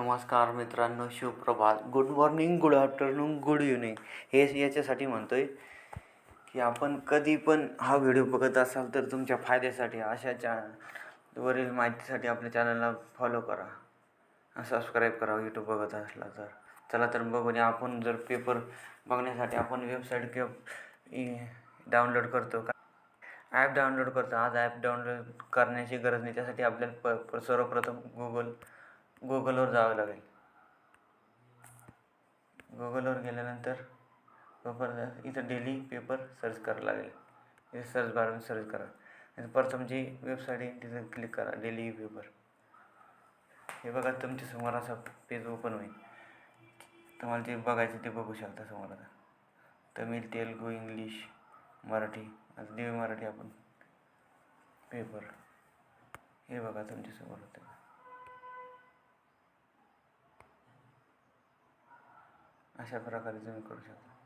नमस्कार मित्रांनो सुप्रभात. Good morning good afternoon good evening हे याच्यासाठी म्हणतो आहे की आपण कधी पण हा व्हिडिओ बघत असाल तर तुमच्या फायद्यासाठी अशा चॅनल वरील माहितीसाठी आपल्या चॅनलला फॉलो करा. सबस्क्राईब करा यूट्यूब बघत असला तर. चला तर बघून आपण जर पेपर बघण्यासाठी आपण वेबसाईट किंवा डाउनलोड करतो का? ॲप डाउनलोड करतो. आज ॲप डाउनलोड करण्याची गरज नाही. त्यासाठी आपल्याला प सर्वप्रथम गुगल गुगलवर जावं लागेल. गुगलवर गेल्यानंतर पेपर इथं डेली पेपर सर्च करावं लागेल. इथे सर्च बारवर सर्च करा. आणि प्रथम जी वेबसाईट आहे तिथं क्लिक करा डेली पेपर. हे बघा तुमच्यासमोर असं पेज ओपन होईल. तुम्हाला जे बघायचं ते बघू शकता समोर आता. तमिळ तेलगू इंग्लिश मराठी आता देवी मराठी आपण. पेपर. हे बघा तुमच्यासमोर होतं अशा प्रकारे तुम्ही करू शकता.